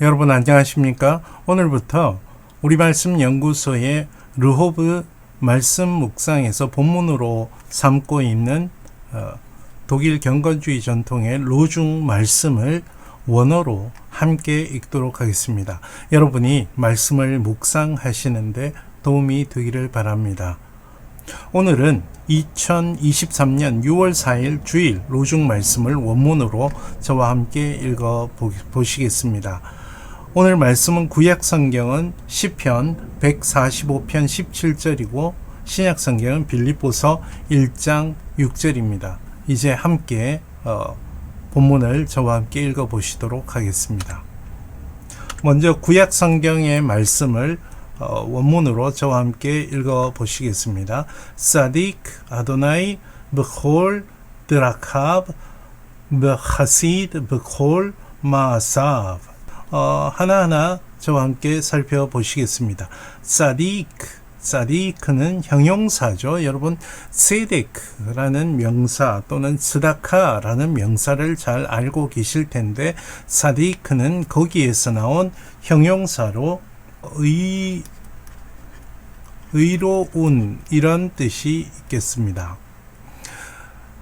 여러분 안녕하십니까? 오늘부터 우리 말씀 연구소의 르호브 말씀 묵상에서 본문으로 삼고 있는 어, 독일 경건주의 전통의 로중 말씀을 원어로 함께 읽도록 하겠습니다. 여러분이 말씀을 묵상하시는데 도움이 되기를 바랍니다. 오늘은 2023년 6월 4일 주일 로중 말씀을 원문으로 저와 함께 읽어 보시겠습니다. 오늘 말씀은 구약 성경은 시편 145편 17절이고 신약 성경은 빌립보서 1장 6절입니다. 이제 함께 어, 본문을 저와 함께 읽어 보시도록 하겠습니다. 먼저 구약 성경의 말씀을 어, 원문으로 저와 함께 읽어 보시겠습니다. 사딕 아도나이 브콜 드라캅 브하시드 브콜 마사브 어, 하나하나 저와 함께 살펴보시겠습니다. 사딕 사디크는 형용사죠. 여러분 세데크라는 명사 또는 스다카라는 명사를 잘 알고 계실 텐데 사디크는 거기에서 나온 형용사로 의 의로운 이런 뜻이 있겠습니다.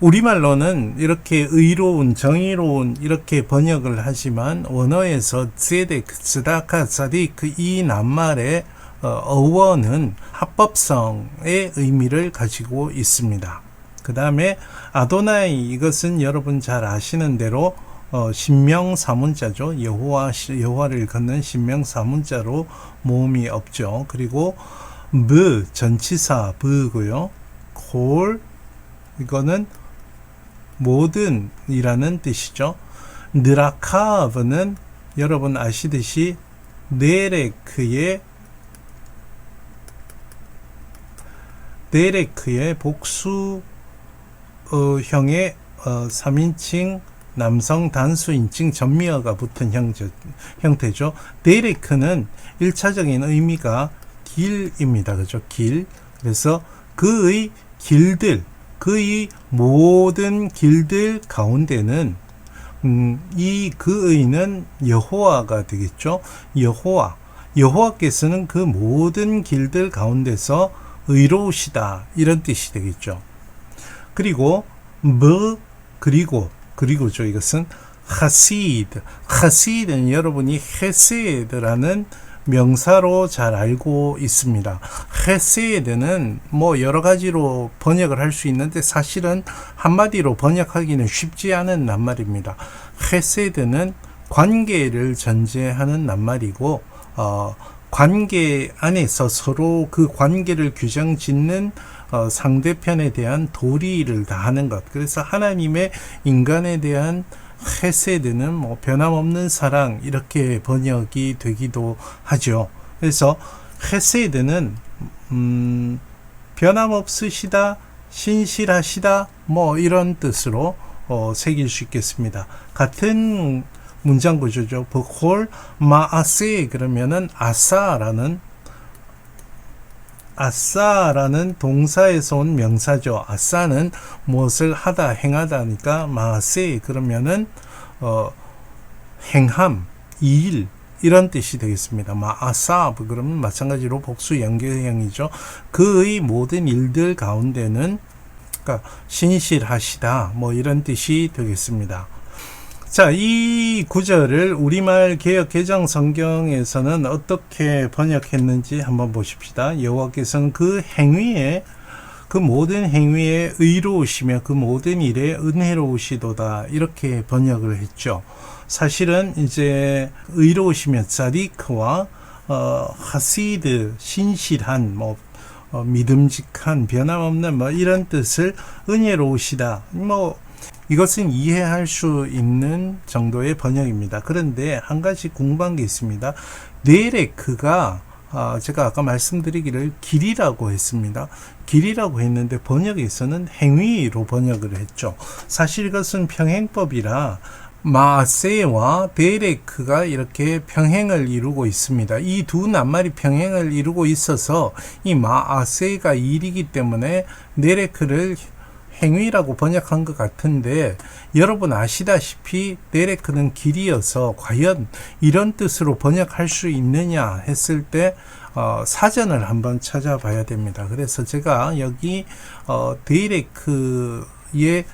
우리말로는 이렇게 의로운, 정의로운 이렇게 번역을 하지만 원어에서 세데크, 스다카, 사디크 이 낱말의 어, 어원은 합법성의 의미를 가지고 있습니다. 그 다음에 아도나이 이것은 여러분 잘 아시는 대로 어, 신명 사문자죠. 여호와 여호와를 걷는 신명 사문자로 모음이 없죠. 그리고 브 전치사 브고요. 골 이거는 모든이라는 뜻이죠. 느라카브는 여러분 아시듯이 네레크의 네레크의 복수형의 어, 3인칭 남성 단수 인칭 전미어가 붙은 형제, 형태죠. 네레크는 1차적인 의미가 길입니다. 그죠? 길. 그래서 그의 길들, 그의 모든 길들 가운데는 음, 이 그의는 여호와가 되겠죠. 여호와. 여호와께서는 그 모든 길들 가운데서 의로우시다 이런 뜻이 되겠죠. 그리고 뭐 그리고 그리고죠 이것은 하시드 하시드는 여러분이 헤세드라는 명사로 잘 알고 있습니다. 헤세드는 뭐 여러 가지로 번역을 할 수 있는데 사실은 한마디로 번역하기는 쉽지 않은 낱말입니다. 헤세드는 관계를 전제하는 낱말이고 어, 관계 안에서 서로 그 관계를 규정 짓는 어, 상대편에 대한 도리를 다하는 것. 그래서 하나님의 인간에 대한 헤세드는 뭐 변함없는 사랑 이렇게 번역이 되기도 하죠. 그래서 헤세드는 음, 변함없으시다, 신실하시다 뭐 이런 뜻으로 어, 새길 수 있겠습니다. 같은 문장 구조죠. 버콜 마아세 그러면은 아사라는 아싸라는 동사에서 온 명사죠. 아싸는 무엇을 하다, 행하다니까 마세 그러면은 어, 행함, 일 이런 뜻이 되겠습니다. 마아사 그러면 마찬가지로 복수 연결형이죠. 그의 모든 일들 가운데는 그러니까 신실하시다 뭐 이런 뜻이 되겠습니다. 자, 이 구절을 우리말 개혁 개정 성경에서는 어떻게 번역했는지 한번 보십시다. 여호와께서는 그 행위에 그 모든 행위에 의로우시며 그 모든 일에 은혜로우시도다 이렇게 번역을 했죠. 사실은 이제 의로우시며 사디크와 어, 하시드 신실한 뭐 어, 믿음직한 변함없는 뭐 이런 뜻을 은혜로우시다 뭐 이것은 이해할 수 있는 정도의 번역입니다. 그런데 한 가지 궁금한 게 있습니다. 네레크가 아, 제가 아까 말씀드리기를 길이라고 했습니다. 길이라고 했는데 번역에서는 행위로 번역을 했죠. 사실 이것은 평행법이라 마세와 데레크가 이렇게 평행을 이루고 있습니다. 이 두 낱말이 평행을 이루고 있어서 이 마세가 1이기 때문에 네레크를 행위라고 번역한 것 같은데 여러분 아시다시피 데레크는 길이어서 과연 이런 뜻으로 번역할 수 있느냐 했을 때 어, 사전을 한번 찾아봐야 됩니다. 그래서 제가 여기 어, 데레크의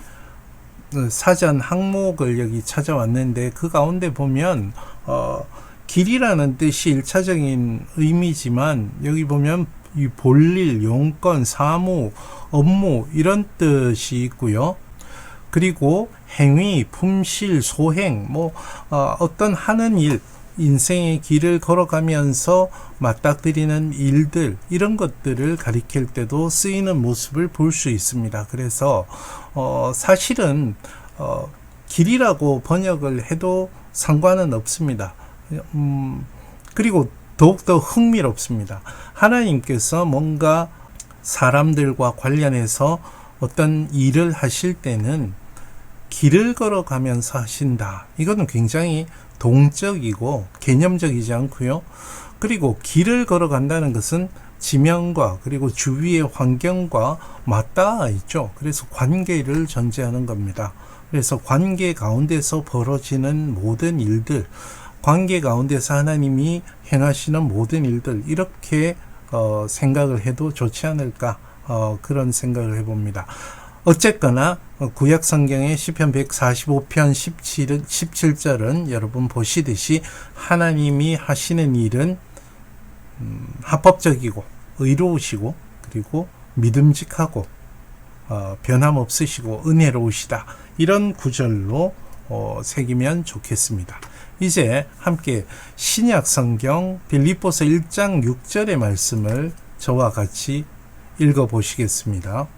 사전 항목을 여기 찾아왔는데 그 가운데 보면 어, 길이라는 뜻이 일차적인 의미지만 여기 보면 이 볼일, 용건, 사무, 업무 이런 뜻이 있고요. 그리고 행위, 품실, 소행, 뭐 어, 어떤 하는 일, 인생의 길을 걸어가면서 맞닥뜨리는 일들 이런 것들을 가리킬 때도 쓰이는 모습을 볼 수 있습니다. 그래서 어, 사실은 어, 길이라고 번역을 해도 상관은 없습니다. 음, 그리고 더욱더 흥미롭습니다. 하나님께서 뭔가 사람들과 관련해서 어떤 일을 하실 때는 길을 걸어가면서 하신다. 이거는 굉장히 동적이고 개념적이지 않고요. 그리고 길을 걸어간다는 것은 지명과 그리고 주위의 환경과 맞닿아 있죠. 그래서 관계를 전제하는 겁니다. 그래서 관계 가운데서 벌어지는 모든 일들, 관계 가운데서 하나님이 행하시는 모든 일들 이렇게 어, 생각을 해도 좋지 않을까 어, 그런 생각을 해봅니다. 어쨌거나 구약 성경의 시편 145편 17, 17절은 여러분 보시듯이 하나님이 하시는 일은 음, 합법적이고 의로우시고 그리고 믿음직하고 어, 변함없으시고 은혜로우시다 이런 구절로 어, 새기면 좋겠습니다. 이제 함께 신약 성경 빌립보서 1장 6절의 말씀을 저와 같이 읽어 보시겠습니다.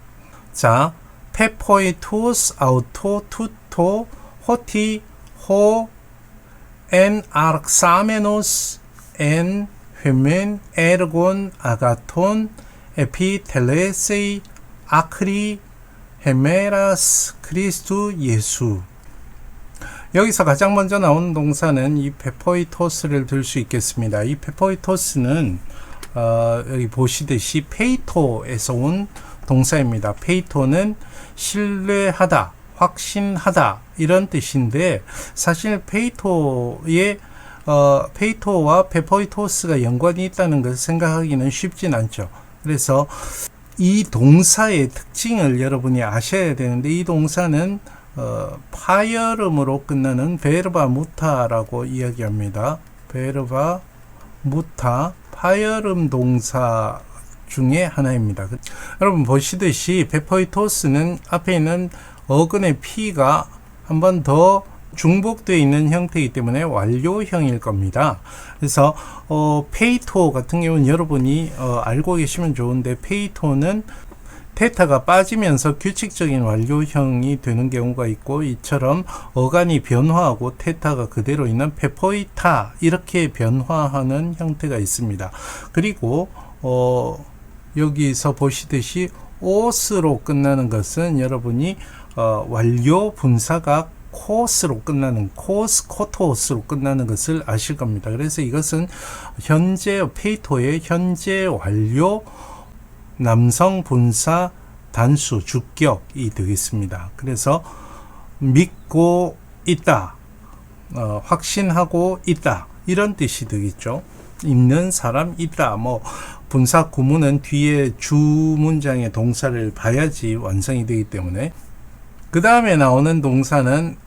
자, 페포이투스 아우토 투토 호티 호 엔 아르사메노스 엔 헤멘 에르곤 아가톤 에피텔레세이 아크리 헤메라스 크리스투 예수 여기서 가장 먼저 나오는 동사는 이 페포이토스를 들 수 있겠습니다. 이 페포이토스는 어, 여기 보시듯이 페이토에서 온 동사입니다. 페이토는 신뢰하다, 확신하다 이런 뜻인데 사실 페이토의 어, 페이토와 페포이토스가 연관이 있다는 것을 생각하기는 쉽진 않죠. 그래서 이 동사의 특징을 여러분이 아셔야 되는데 이 동사는 어, 파열음으로 끝나는 베르바 무타라고 이야기합니다. 베르바 무타 파열음 동사 중에 하나입니다. 여러분 보시듯이 베포이토스는 앞에 있는 어근의 P가 한 번 더 중복되어 있는 형태이기 때문에 완료형일 겁니다. 그래서 어, 페이토 같은 경우는 여러분이 어, 알고 계시면 좋은데 페이토는 테타가 빠지면서 규칙적인 완료형이 되는 경우가 있고 이처럼 어간이 변화하고 테타가 그대로 있는 페포이타 이렇게 변화하는 형태가 있습니다. 그리고 어 여기서 보시듯이 오스로 끝나는 것은 여러분이 어 완료 분사가 코스로 끝나는 코스 코토스로 끝나는 것을 아실 겁니다. 그래서 이것은 현재 페이토의 현재 완료 남성 분사 단수 주격이 되겠습니다. 그래서 믿고 있다, 어, 확신하고 있다 이런 뜻이 되겠죠. 있는 사람 있다. 뭐 분사 구문은 뒤에 주 문장의 동사를 봐야지 완성이 되기 때문에 그 다음에 나오는 동사는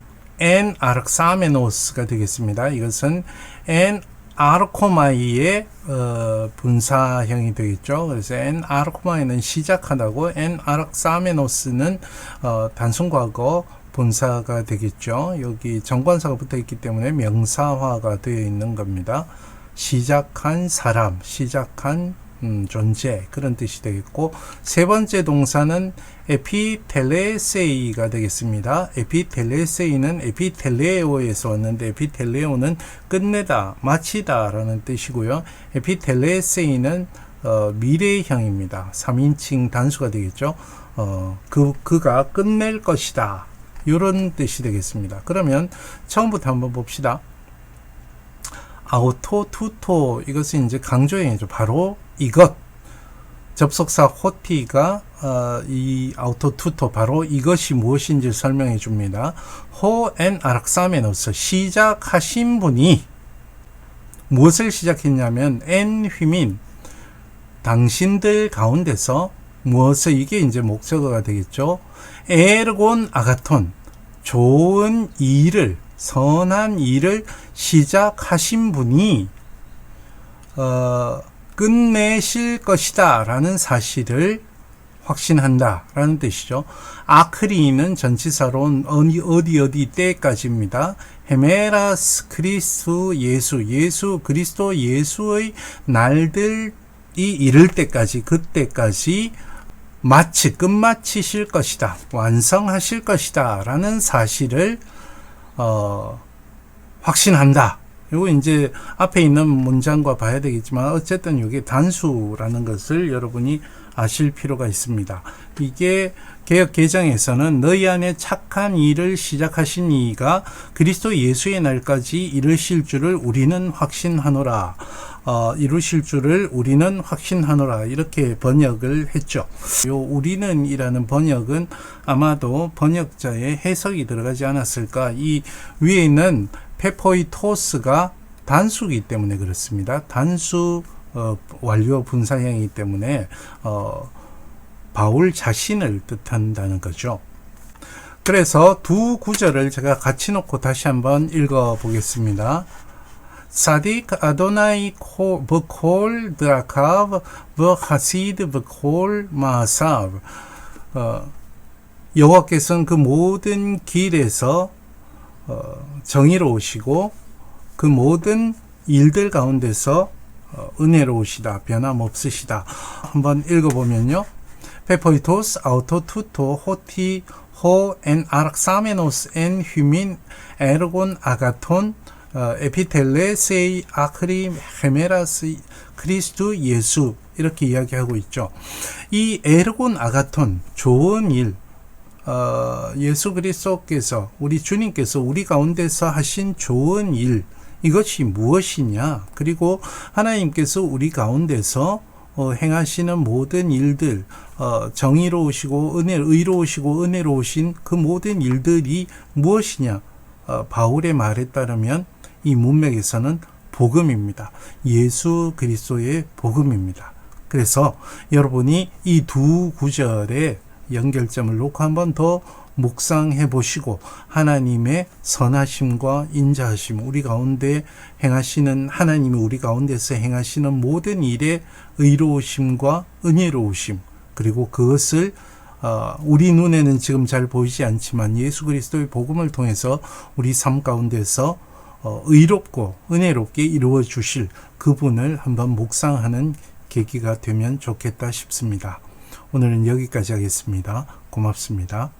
en arxamenos가 되겠습니다. 이것은 en 아르코마이의 어, 분사형이 되겠죠. 그래서 엔 아르코마이는 시작하다고 엔 아르사메노스는 어, 단순 과거 분사가 되겠죠. 여기 정관사가 붙어 있기 때문에 명사화가 되어 있는 겁니다. 시작한 사람, 시작한 음, 존재 그런 뜻이 되겠고 세 번째 동사는 에피텔레세이가 되겠습니다. 에피텔레세이는 에피텔레오에서 왔는데 에피텔레오는 끝내다, 마치다라는 뜻이고요. 에피텔레세이는 어, 미래형입니다. 3인칭 단수가 되겠죠. 어, 그, 그가 끝낼 것이다. 이런 뜻이 되겠습니다. 그러면 처음부터 한번 봅시다. 아우토, 투토 이것은 이제 강조형이죠. 바로 이것 접속사 호티가 어, 이 아우토 투토 바로 이것이 무엇인지 설명해 줍니다. 호엔 아락사메노스 시작하신 분이 무엇을 시작했냐면 엔 휘민 당신들 가운데서 무엇을 이게 이제 목적어가 되겠죠. 에르곤 아가톤 좋은 일을 선한 일을 시작하신 분이 어, 끝내실 것이다 라는 사실을 확신한다 라는 뜻이죠. 아크리는 전치사로 어디 어디 어디 때까지입니다. 헤메라스 크리스ቱ 예수 예수 그리스도 예수의 날들이 이를 때까지 그때까지 마치 끝마치실 것이다 완성하실 것이다 라는 사실을 어, 확신한다. 이거 이제 앞에 있는 문장과 봐야 되겠지만 어쨌든 이게 단수라는 것을 여러분이 아실 필요가 있습니다. 이게 개혁 개정에서는 너희 안에 착한 일을 시작하신 이가 그리스도 예수의 날까지 이르실 줄을 우리는 확신하노라. 어, 이루실 줄을 우리는 확신하노라. 이렇게 번역을 했죠. 요 우리는이라는 번역은 아마도 번역자의 해석이 들어가지 않았을까. 이 위에 있는 페포이토스가 단수기 때문에 그렇습니다. 단수 어, 완료 분사형이기 때문에 어, 바울 자신을 뜻한다는 거죠. 그래서 두 구절을 제가 같이 놓고 다시 한번 읽어 보겠습니다. 사딕 아도나이 버콜 드라카브 버하시드 버콜 마사브 어, 여호와께서는 그 모든 길에서 어, 정의로우시고 그 모든 일들 가운데서 어, 은혜로우시다 변함없으시다. 한번 읽어보면요. 페포이토스 아우토 투토 호티 호 엔 아락사메노스 엔 휴민 에르곤 아가톤 어, 에피텔레 세이 아크리 헤메라스 크리스ቱ 예수 이렇게 이야기하고 있죠. 이 에르곤 아가톤 좋은 일 어, 예수 그리스도께서 우리 주님께서 우리 가운데서 하신 좋은 일 이것이 무엇이냐? 그리고 하나님께서 우리 가운데서 어, 행하시는 모든 일들, 어, 정의로우시고 은혜, 의로우시고 은혜로우신 그 모든 일들이 무엇이냐? 어, 바울의 말에 따르면 이 문맥에서는 복음입니다. 예수 그리스도의 복음입니다. 그래서 여러분이 이 두 구절의 연결점을 놓고 한 번 더 묵상해 보시고 하나님의 선하심과 인자하심 우리 가운데 행하시는 하나님이 우리 가운데서 행하시는 모든 일의 의로우심과 은혜로우심 그리고 그것을 어, 우리 눈에는 지금 잘 보이지 않지만 예수 그리스도의 복음을 통해서 우리 삶 가운데서 어, 의롭고 은혜롭게 이루어 주실 그분을 한번 묵상하는 계기가 되면 좋겠다 싶습니다. 오늘은 여기까지 하겠습니다. 고맙습니다.